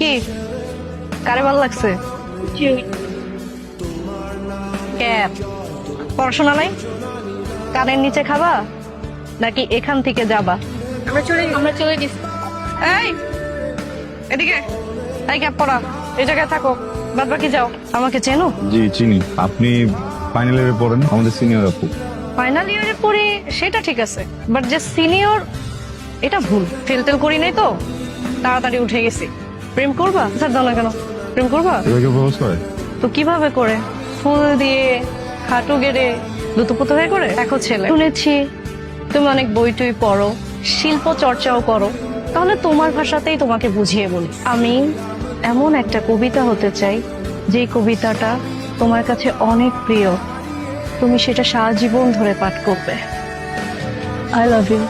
কি? কারে ভালো লাগছে? পড়াশোনা নাই? কানের নিচে খাবা? নাকি এখান থেকে যাবা? আমরা চলে আমরা চলে গেছি। এই! এদিকে। এই ক্যাপ পরা এই জায়গায় থাকো। বাদ বাকি যাও। আমাকে চেনো? জি চিনি। আপনি ফাইনাল ইয়ারে পড়েন আমাদের সিনিয়র আপু। ফাইনাল ইয়ারে পড়ি সেটা ঠিক আছে। বাট যে সিনিয়র এটা ভুল। ফেল টেল করি নাই তো। তাড়াতাড়ি উঠে গেছি। প্রেম করবা? স্যার দাও না কেন? প্রেম করবা? এভাবে প্রপোজ করে? তো কীভাবে করে? ফুল দিয়ে হাঁটু গেড়ে দুতুপুতো হয়ে করে? দেখো ছেলে শুনেছি তুমি অনেক বই টই পড়ো শিল্প চর্চাও করো। তাহলে তোমার ভাষাতেই তোমাকে বুঝিয়ে বলি। আমি এমন একটা কবিতা হতে চাই যে কবিতাটা তোমার কাছে অনেক প্রিয়। তুমি সেটা সারা জীবন ধরে পাঠ করবে। I love you